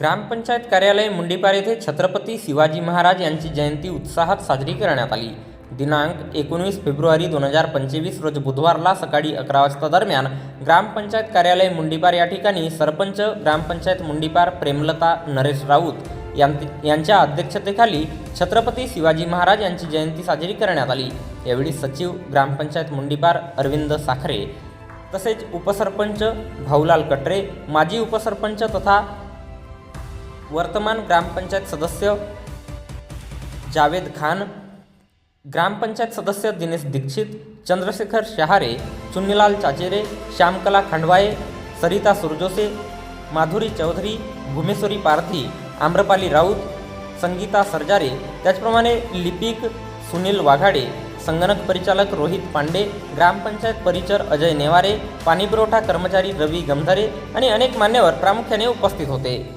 ग्रामपंचायत कार्यालय मुंडीपार येथे छत्रपती शिवाजी महाराज यांची जयंती उत्साहात साजरी करण्यात आली. दिनांक एकोणवीस फेब्रुवारी दोन हजार पंचवीस रोज बुधवारला सकाळी अकरा वाजता दरम्यान ग्रामपंचायत कार्यालय मुंडीपार या ठिकाणी सरपंच ग्रामपंचायत मुंडीपार प्रेमलता नरेश राऊत यां- यांच्या अध्यक्षतेखाली छत्रपती शिवाजी महाराज यांची जयंती साजरी करण्यात आली. यावेळी सचिव ग्रामपंचायत मुंडीपार अरविंद साखरे तसेच उपसरपंच भाऊलाल कटरे माजी उपसरपंच तथा वर्तमान ग्रामपंचायत सदस्य जावेद खान ग्रामपंचायत सदस्य दिनेश दीक्षित चंद्रशेखर शहारे चुन्नीलाल चाचेरे श्यामकला खंडवाये सरिता सुरजोसे माधुरी चौधरी भूमेश्वरी पारधी आम्रपाली राऊत संगीता सरजारे त्याचप्रमाणे लिपिक सुनील वाघाडे संगणक परिचालक रोहित पांडे ग्रामपंचायत परिचर अजय नेवारे पाणीपुरवठा कर्मचारी रवी गमधरे आणि अनेक मान्यवर प्रामुख्याने उपस्थित होते.